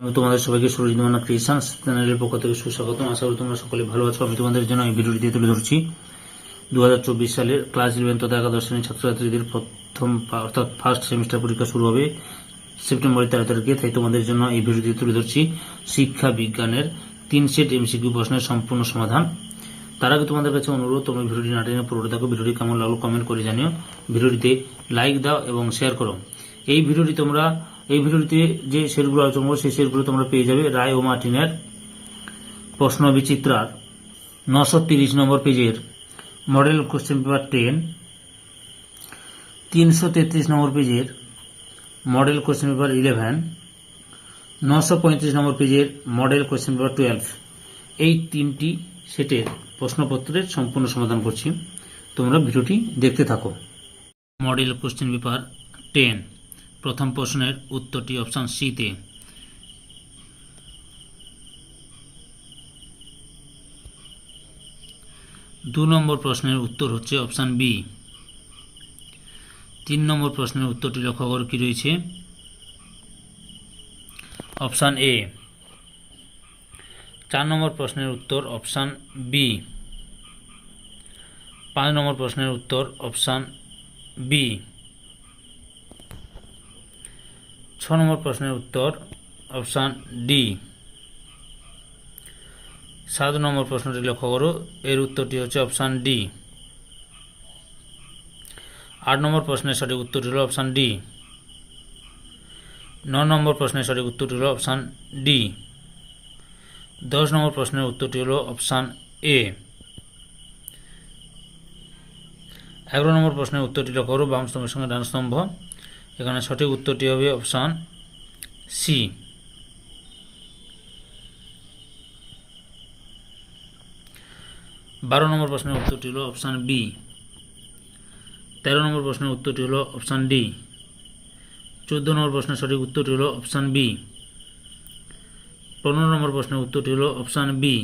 তোমাদের সবাইকে সুরজিৎ মানা ক্রিয়েশনস চ্যানেলের পক্ষ থেকে সুস্বাগতম। আশা করি তোমরা সকলে ভালো আছো। আমি তোমাদের জন্য এই ভিডিওটি দিয়ে তুলে ধরছি। দু হাজার চব্বিশ সালের ক্লাস ইলেভেন তথা একাদশ শ্রেণির ছাত্রছাত্রীদের প্রথম অর্থাৎ ফার্স্ট সেমিস্টার পরীক্ষা শুরু হবে সেপ্টেম্বরের তেরো তারিখে, তাই তোমাদের জন্য এই ভিডিওটি তুলে ধরছি। শিক্ষা বিজ্ঞানের তিন সেট এমসিকিউ প্রশ্নের সম্পূর্ণ সমাধান। তার আগে তোমাদের কাছে অনুরোধ, তোমরা ভিডিওটি না টেনে পুরোটা দেখো, ভিডিওটি কেমন লাগল কমেন্ট করে জানিও। ভিডিওটিতে লাইক দাও এবং শেয়ার করো। এই ভিডিওটি তোমরা এই ভিডিওটিতে যে সেটগুলো আলোচনা করব, সেই সেটগুলো তোমরা পেয়ে যাবে রায় ও মার্টিনের প্রশ্ন বিচিত্রার নশো তিরিশ নম্বর পেজের মডেল কোশ্চেন পেপার টেন, তিনশো তেত্রিশ নম্বর পেজের মডেল কোশ্চেন পেপার ইলেভেন, নশো পঁয়ত্রিশ নম্বর পেজের মডেল কোশ্চেন পেপার টুয়েলভ। এই তিনটি সেটের প্রশ্নপত্রের সম্পূর্ণ সমাধান করছি। তোমরা ভিডিওটি দেখতে থাকো। Model question paper ten. প্রথম প্রশ্নের উত্তরটি অপশান সিতে দু নম্বর প্রশ্নের উত্তর হচ্ছে অপশান বি তিন নম্বর প্রশ্নের উত্তরটি লক্ষ্য করো কি রয়েছে? অপশান এ চার নম্বর প্রশ্নের উত্তর অপশান বি পাঁচ নম্বর প্রশ্নের উত্তর অপশান বি ছ নম্বর প্রশ্নের উত্তর, অপশান ডি। সাত নম্বর প্রশ্নটি লক্ষ্য করো, এর উত্তরটি হচ্ছে অপশান ডি। আট নম্বর প্রশ্নের সঠিক উত্তরটি হলো অপশান ডি। ন নম্বর প্রশ্নের সঠিক উত্তরটি হলো অপশান ডি। দশ নম্বর প্রশ্নের উত্তরটি হলো অপশান এ। এগারো নম্বর প্রশ্নের উত্তরটি লক্ষ্য করো, বাম সঙ্গে ডান এখানে সঠিক উত্তরটি হবে অপশান সি। বারো নম্বর প্রশ্নের উত্তরটি হলো অপশান বি। তেরো নম্বর প্রশ্নের উত্তরটি হলো অপশান ডি। চোদ্দ নম্বর প্রশ্নের সঠিক উত্তরটি হলো অপশান বি। পনেরো নম্বর প্রশ্নের উত্তরটি হলো অপশান বি।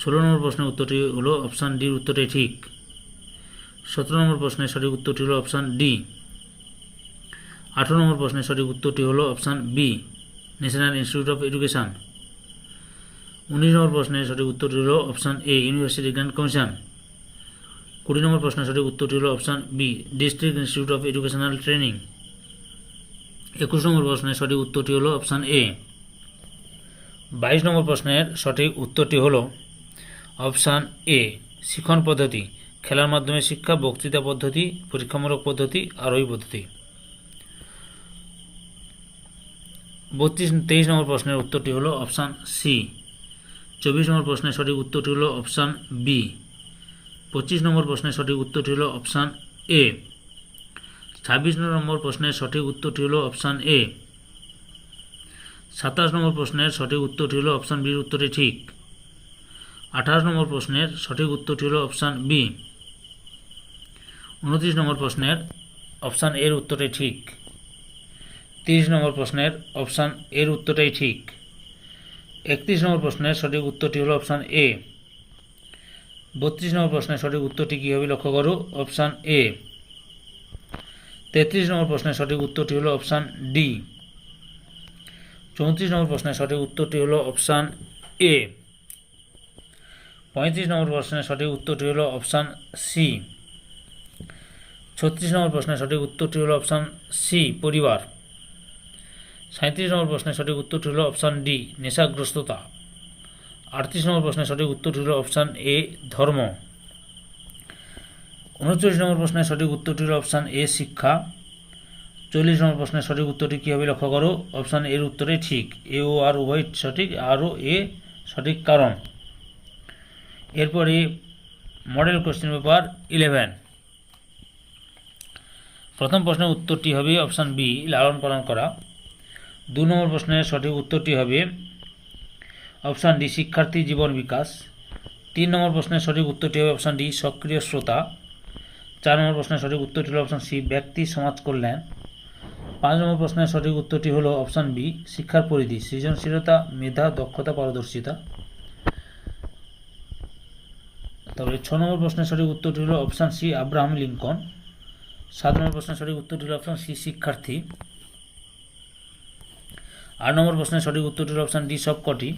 ষোলো নম্বর প্রশ্নের উত্তরটি হলো অপশান ডির উত্তরটি ঠিক। সতেরো নম্বর প্রশ্নের সঠিক উত্তরটি হলো অপশান ডি। আঠেরো নম্বর প্রশ্নের সঠিক উত্তরটি হলো option B national institute of education উনিশ নম্বর প্রশ্নের সঠিক উত্তরটি হলো option A university grand commission কুড়ি নম্বর প্রশ্নের সঠিক উত্তরটি হলো option B district institute of educational training একুশ নম্বর প্রশ্নের সঠিক উত্তরটি হলো অপশান এ। বাইশ নম্বর প্রশ্নের সঠিক উত্তরটি হলো অপশান এ, শিক্ষণ পদ্ধতি, খেলার মাধ্যমে শিক্ষা, বক্তৃতা পদ্ধতি, পরীক্ষামূলক পদ্ধতি, আরোহী পদ্ধতি। বত্রিশ, তেইশ নম্বর প্রশ্নের উত্তরটি হলো অপশান সি চব্বিশ নম্বর প্রশ্নের সঠিক উত্তরটি হলো অপশান বি পঁচিশ নম্বর প্রশ্নের সঠিক উত্তরটি হলো অপশান এ ছাব্বিশ নম্বর প্রশ্নের সঠিক উত্তরটি হলো অপশান এ সাতাশ নম্বর প্রশ্নের সঠিক উত্তরটি হলো অপশান বির উত্তরটি ঠিক। আঠাশ নম্বর প্রশ্নের সঠিক উত্তরটি হলো অপশান বি উনত্রিশ নম্বর প্রশ্নের অপশান এর উত্তরটি ঠিক। তিরিশ নম্বর প্রশ্নের অপশান এর উত্তরটাই ঠিক। একত্রিশ নম্বর প্রশ্নের সঠিক উত্তরটি হলো অপশান এ। বত্রিশ নম্বর প্রশ্নের সঠিক উত্তরটি কী হবে লক্ষ্য করো, অপশান এ। তেত্রিশ নম্বর প্রশ্নের সঠিক উত্তরটি হলো অপশান ডি। চৌত্রিশ নম্বর প্রশ্নের সঠিক উত্তরটি হলো অপশান এ। পঁয়ত্রিশ নম্বর প্রশ্নের সঠিক উত্তরটি হলো অপশান সি। ছত্রিশ নম্বর প্রশ্নের সঠিক উত্তরটি হলো অপশান সি, পরিবার। সাঁত্রিশ নম্বর প্রশ্নের সঠিক উত্তরটি হলো অপশান ডি, নেশাগ্রস্ততা। আটত্রিশ নম্বর প্রশ্নের সঠিক উত্তরটি হলো অপশান এ, ধর্ম। উনচল্লিশ নম্বর প্রশ্নের সঠিক উত্তরটি হলো অপশান এ, শিক্ষা। চল্লিশ নম্বর প্রশ্নের সঠিক উত্তরটি কী হবে লক্ষ্য করো? অপশান এর উত্তরে ঠিক। এ, ও, আর, উভয় সঠিক, আর, ও, এ সঠিক কারণ। এরপরে মডেল কোশ্চেন পেপার ইলেভেন। প্রথম প্রশ্নের উত্তরটি হবে অপশান বি, লালন পালন করা। দু নম্বর প্রশ্নের সঠিক উত্তরটি হবে অপশান ডি, শিক্ষার্থী জীবন বিকাশ। তিন নম্বর প্রশ্নের সঠিক উত্তরটি হবে অপশান ডি, সক্রিয় শ্রোতা। চার নম্বর প্রশ্নের সঠিক উত্তরটি হলো অপশান সি, ব্যক্তি, সমাজ কল্যাণ। পাঁচ নম্বর প্রশ্নের সঠিক উত্তরটি হলো অপশান বি, শিক্ষার পরিধি, সৃজনশীলতা, মেধা, দক্ষতা, পারদর্শিতা। তারপরে ছ নম্বর প্রশ্নের সঠিক উত্তরটি হলো অপশান সি, আব্রাহাম লিঙ্কন। সাত নম্বর প্রশ্নের সঠিক উত্তরটি হলো অপশান সি, শিক্ষার্থী। আট নম্বর প্রশ্নের সঠিক উত্তরটি হল অপশান ডি সবকটি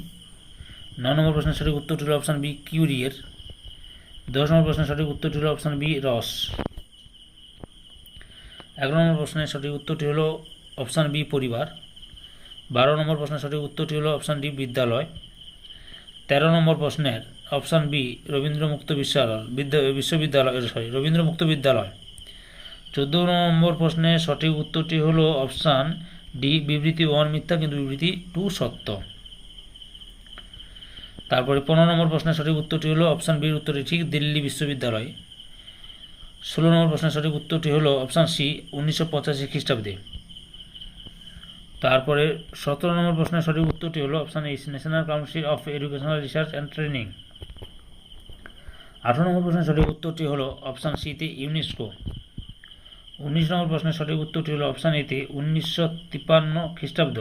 ন নম্বর প্রশ্নের সঠিক উত্তরটি হল অপশান বি কিউরিয়ের। দশ নম্বর প্রশ্নের সঠিক উত্তরটি হল অপশান বি রস। এগারো নম্বর প্রশ্নের সঠিক উত্তরটি হল অপশান বি পরিবার। বারো নম্বর প্রশ্নের সঠিক উত্তরটি হল অপশান ডি বিদ্যালয়। তেরো নম্বর প্রশ্নের অপশান বি রবীন্দ্র মুক্ত বিশ্ববিদ্যালয়, বিদ্যা, বিশ্ববিদ্যালয় সরি রবীন্দ্র মুক্ত বিদ্যালয়। চোদ্দ নম্বর প্রশ্নের সঠিক উত্তরটি হলো অপশান ডি, বিবৃতি ওয়ান মিথ্যা কিন্তু বিবৃতি টু সত্য। তারপরে পনেরো নম্বর প্রশ্নের সঠিক উত্তরটি হলো অপশান বির উত্তরটি ঠিক দিল্লি বিশ্ববিদ্যালয়। ষোলো নম্বর প্রশ্নের সঠিক উত্তরটি হলো অপশান সি, উনিশশো পঁচাশি খ্রিস্টাব্দে। তারপরে সতেরো নম্বর প্রশ্নের সঠিক উত্তরটি হলো option H national council of educational research and training. আঠারো নম্বর প্রশ্নের সঠিক উত্তরটি হলো অপশান সিতে ইউনেস্কো। উনিশ নম্বর প্রশ্নের সঠিক উত্তরটি হলো অপশান এতে উনিশশো তিপ্পান্ন খ্রিস্টাব্দ।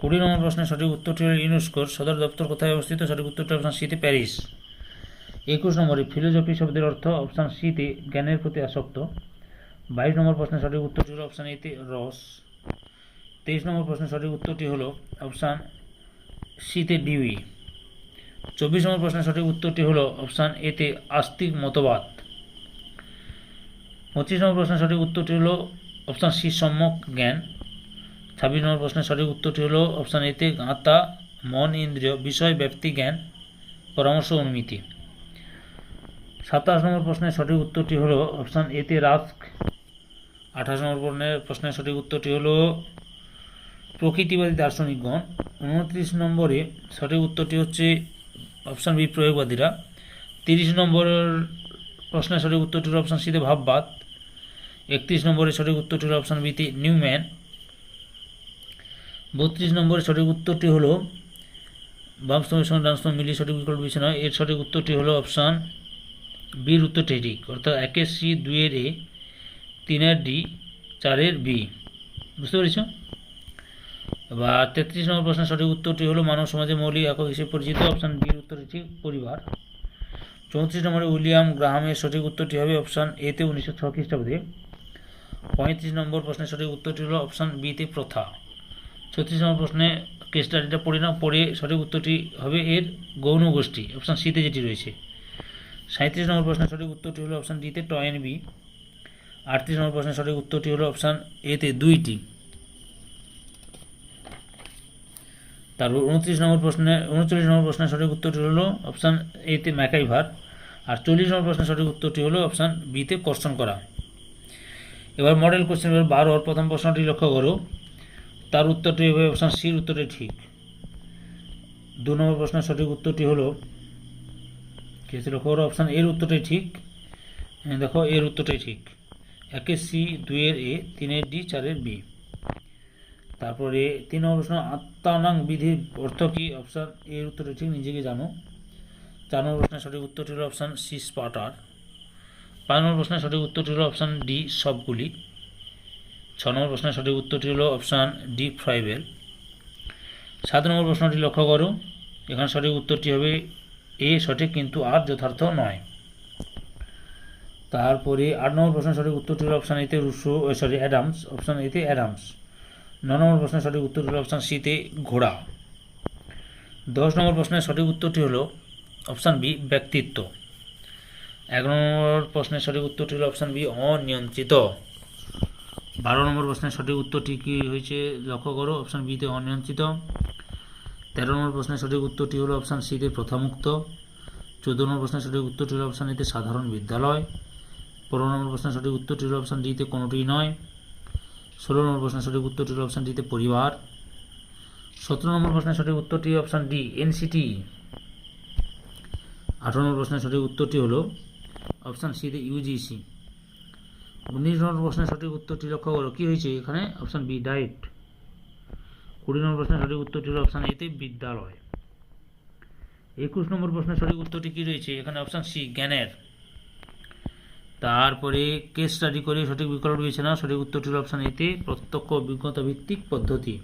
কুড়ি নম্বর প্রশ্নের সঠিক উত্তরটি হলো ইউনেস্কোর সদর দপ্তর কোথায় অবস্থিত? সঠিক উত্তরটি অপশান সিতে প্যারিস। একুশ নম্বরে ফিলোজফি শব্দের অর্থ অপশান সিতে জ্ঞানের প্রতি আসক্ত। বাইশ নম্বর প্রশ্নের সঠিক উত্তরটি হলো অপশান এতে রস। তেইশ নম্বর প্রশ্নের সঠিক উত্তরটি হলো অপশান সিতে ডিউই। চব্বিশ নম্বর প্রশ্নের সঠিক উত্তরটি হলো অপশান এতে আস্তিক মতবাদ। পঁচিশ নম্বর প্রশ্নের সঠিক উত্তরটি হলো অপশান সি, সম্যক জ্ঞান। ছাব্বিশ নম্বর প্রশ্নের সঠিক উত্তরটি হলো অপশান এতে আত্মা, মন, ইন্দ্রিয়, বিষয়, ব্যক্তি, জ্ঞান, পরামর্শ অনুমিতি সাতাশ নম্বর প্রশ্নের সঠিক উত্তরটি হলো অপশান এতে রাস্ক। আঠাশ নম্বর প্রশ্নের প্রশ্নের সঠিক উত্তরটি হলো প্রকৃতিবাদী দার্শনিকগণ উনত্রিশ নম্বরে সঠিক উত্তরটি হচ্ছে অপশান বি, প্রয়োগবাদীরা। তিরিশ নম্বরের প্রশ্নের সঠিক উত্তরটি হলো অপশান সিতে ভাববাদ। একত্রিশ নম্বরের সঠিক উত্তরটি হলো অপশান বিতে নিউম্যান। বত্রিশ নম্বরের সঠিক উত্তরটি হলো বামস্তমের সঙ্গে ডানস্তম মিলিয়ে সঠিক বিকল্প বেছে নয় এর সঠিক উত্তরটি হলো অপশান বির উত্তরটি ঠিক অর্থাৎ একের সি, দুইয়ের এ, তিনের ডি, চারের বি। বুঝতে পেরেছ? বা তেত্রিশ নম্বর প্রশ্নের সঠিক উত্তরটি হলো মানব সমাজে মৌলিক একক হিসেবে পরিচিত। অপশান বির উত্তরটি ঠিক পরিবার। চৌত্রিশ নম্বরে উইলিয়াম গ্রাহামের সঠিক উত্তরটি হবে অপশান এতে উনিশশো ছ খ্রিস্টাব্দে। পঁয়ত্রিশ নম্বর প্রশ্নের সঠিক উত্তরটি হলো অপশান বিতে প্রথা। ছত্রিশ নম্বর প্রশ্নে কেস পড়ে না পড়ে সঠিক উত্তরটি হবে এর গৌণ গোষ্ঠী, অপশান সিতে যেটি রয়েছে। সাঁত্রিশ নম্বর প্রশ্নের সঠিক উত্তরটি হলো অপশান ডিতে ট এন বি আটত্রিশ নম্বর প্রশ্নের সঠিক উত্তরটি হলো অপশান এতে দুইটি। তারপর উনত্রিশ নম্বর প্রশ্নে, উনচল্লিশ নম্বর প্রশ্নের সঠিক উত্তরটি হলো অপশান এতে ম্যাকাইভার। আর চল্লিশ নম্বর প্রশ্নের সঠিক উত্তরটি হলো অপশান বিতে কর্ষণ করা। এবার মডেল কোশ্চেন এবার বারোর প্রথম প্রশ্নটি লক্ষ্য করো। তার উত্তরটি হবে অপশান সির উত্তরটি ঠিক। দু নম্বর প্রশ্নের সঠিক উত্তরটি হলো, কি আছে লক্ষ্য করো অপশান এর উত্তরটাই ঠিক। দেখো এর উত্তরটাই ঠিক। একের সি দুইয়ের এ তিনের ডি চারের বি তারপরে তিন নম্বর প্রশ্ন, আত্মানাং বিধির অর্থ কি? অপশান এর উত্তরটি ঠিক, নিজেকে জানো। চার নম্বর প্রশ্নের সঠিক উত্তরটি হলো অপশান সি স্পাটার পাঁচ নম্বর প্রশ্নের সঠিক উত্তরটি হলো অপশান ডি সবগুলি। ছ নম্বর প্রশ্নের সঠিক উত্তরটি হলো অপশান ডি ফ্রাইবেল সাত নম্বর প্রশ্নটি লক্ষ্য করো। এখানে সঠিক উত্তরটি হবে এ সঠিক কিন্তু আর যথার্থ নয়। তারপরে আট নম্বর প্রশ্নের সঠিক উত্তরটি হলো অপশান এতে রুশো সরি অ্যাডামস অপশান এতে অ্যাডামস ন নম্বর প্রশ্নের সঠিক উত্তরটি হলো অপশান সিতে ঘোড়া। দশ নম্বর প্রশ্নের সঠিক উত্তরটি হলো অপশান বি, ব্যক্তিত্ব। এগারো নম্বর প্রশ্নের সঠিক উত্তরটি হলো অপশান বি, অনিয়ন্ত্রিত। বারো নম্বর প্রশ্নের সঠিক উত্তরটি কী হয়েছে, লক্ষ্য করো, অপশান বিতে অনিয়ন্ত্রিত। তেরো নম্বর প্রশ্নের সঠিক উত্তরটি হলো অপশান সিতে প্রথামুক্ত। চোদ্দ নম্বর প্রশ্নের সঠিক উত্তরটি হলো অপশান এতে সাধারণ বিদ্যালয়। পনেরো নম্বর প্রশ্নের সঠিক উত্তরটি হলো অপশান ডিতে কোনোটি নয়। ষোলো নম্বর প্রশ্নের সঠিক উত্তরটি হলো অপশান ডিতে পরিবার। সতেরো নম্বর প্রশ্নের সঠিক উত্তরটি অপশান ডি, এনসিটি। আঠারো নম্বর প্রশ্নের সঠিক উত্তরটি হলো অপশান সিতে ইউজিসি উনিশ নম্বর প্রশ্নের সঠিক উত্তরটি লক্ষ্য করো, কী হয়েছে এখানে? অপশান বি ডায়েট কুড়ি নম্বর প্রশ্নের সঠিক উত্তরটি হলো অপশান এতে বিদ্যালয়। একুশ নম্বর প্রশ্নের সঠিক উত্তরটি কী রয়েছে? এখানে অপশান সি জ্ঞানের। তারপরে কেস স্টাডি করে সঠিক বিকল্প রয়েছে না, সঠিক উত্তরটি হলো অপশান এতে প্রত্যক্ষ অভিজ্ঞতা ভিত্তিক পদ্ধতি।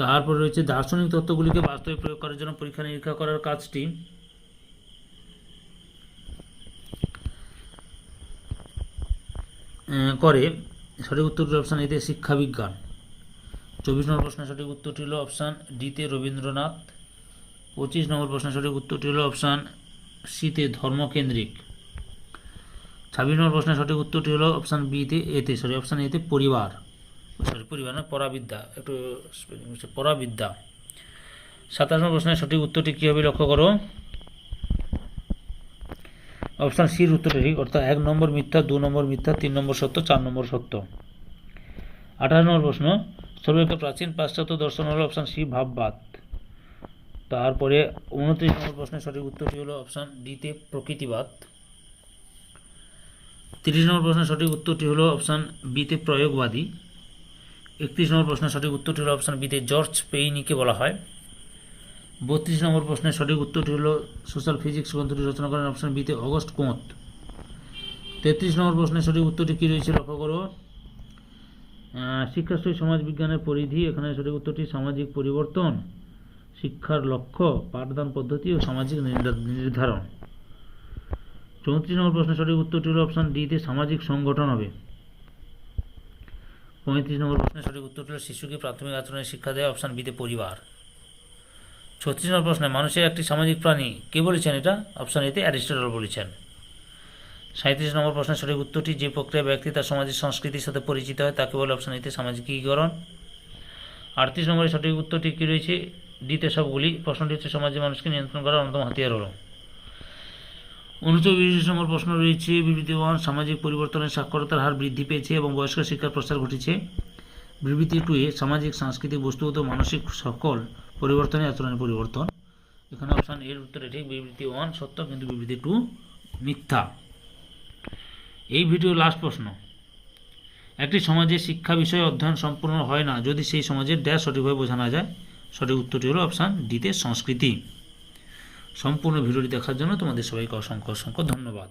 তারপরে রয়েছে দার্শনিক তত্ত্বগুলিকে বাস্তবে প্রয়োগ করার জন্য পরীক্ষা নিরীক্ষা করার কাজটি। করে সঠিক উত্তরটি অপশান এতে শিক্ষাবিজ্ঞান চব্বিশ নম্বর প্রশ্নের সঠিক উত্তরটি হলো অপশান ডিতে রবীন্দ্রনাথ। পঁচিশ নম্বর প্রশ্নের সঠিক উত্তরটি হলো অপশান সিতে ধর্মকেন্দ্রিক। ছাব্বিশ নম্বর প্রশ্নের সঠিক উত্তরটি হলো অপশান বিতে এতে সরি অপশান এতে পরিবার। সরি পরিবার না, পরাবিদ্যা। একটু পরাবিদ্যা। সাতাশ নম্বর প্রশ্নের সঠিক উত্তরটি কী হবে লক্ষ্য করো? অপশান সির উত্তরটি ঠিক, অর্থাৎ এক নম্বর মিথ্যা, দু নম্বর মিথ্যা, তিন নম্বর সত্য, চার নম্বর সত্য। আঠাশ নম্বর প্রশ্ন সর্বাপেক্ষা প্রাচীন পাশ্চাত্য দর্শন হলো অপশান সি, ভাববাদ। তারপরে উনত্রিশ নম্বর প্রশ্নের সঠিক উত্তরটি হলো অপশান ডিতে প্রকৃতিবাদ। তিরিশ নম্বর প্রশ্নের সঠিক উত্তরটি হলো অপশান বিতে প্রয়োগবাদী। একত্রিশ নম্বর প্রশ্নের সঠিক উত্তরটি হলো অপশান বিতে জর্জ পেইনিকে বলা হয়। বত্রিশ নম্বর প্রশ্নের সঠিক উত্তরটি হলো সোশ্যাল ফিজিক্স গ্রন্থটি রচনা করেন অপশান বিতে অগস্ট কোঁত। তেত্রিশ নম্বর প্রশ্নের সঠিক উত্তরটি কী রয়েছে লক্ষ্য করো? আহ, শিক্ষাশ্রয়ী সমাজ বিজ্ঞানের পরিধি এখানে সঠিক উত্তরটি সামাজিক পরিবর্তন শিক্ষার লক্ষ্য পাঠদান পদ্ধতি ও সামাজিক নির্ধা- নির্ধারণ। চৌত্রিশ নম্বর প্রশ্নের সঠিক উত্তরটি হলো অপশান ডিতে সামাজিক সংগঠন হবে। পঁয়ত্রিশ নম্বর প্রশ্নের সঠিক উত্তরটি হলো শিশুকে প্রাথমিক আচরণের শিক্ষা দেয় অপশান বিতে পরিবার। ছত্রিশ নম্বর প্রশ্নে, মানুষের একটি সামাজিক প্রাণী। কে বলেছেন এটা? অপশান এতে অ্যারিস্টটল বলেছেন। সাঁত্রিশ নম্বর প্রশ্নের সঠিক উত্তরটি যে প্রক্রিয়া ব্যক্তি তার সমাজের সংস্কৃতির সাথে পরিচিত হয়, তাকে বলে অপশান এতে সামাজিকীকরণ। আটত্রিশ নম্বরের সঠিক উত্তরটি কী রয়েছে? ডিতে সবগুলি। প্রশ্নটি হচ্ছে, সমাজে মানুষকে নিয়ন্ত্রণ করার অন্যতম হাতিয়ার হলো। উনচল্লিশ নম্বর প্রশ্ন রয়েছে বিবৃতি ওয়ান সামাজিক পরিবর্তনের সাক্ষরতার হার বৃদ্ধি পেয়েছে এবং বয়স্ক শিক্ষার প্রসার ঘটেছে। বিবৃতি টু এ, সামাজিক, সাংস্কৃতিক, বস্তুগত, মানসিক, সকল পরিবর্তনে আচরণের পরিবর্তন। এখানে অপশান এর উত্তরে ঠিক বিবৃতি ওয়ান সত্য কিন্তু বিবৃতি টু মিথ্যা। এই ভিডিও লাস্ট প্রশ্ন। একটি সমাজে শিক্ষা বিষয়ে অধ্যয়ন সম্পূর্ণ হয় না, যদি সেই সমাজের ড্যাশ সঠিকভাবে বোঝা না যায়, সঠিক উত্তরটি হলো অপশান ডিতে সংস্কৃতি। সম্পূর্ণ ভিডিওটি দেখার জন্য তোমাদের সবাইকে অসংখ্য অসংখ্য ধন্যবাদ।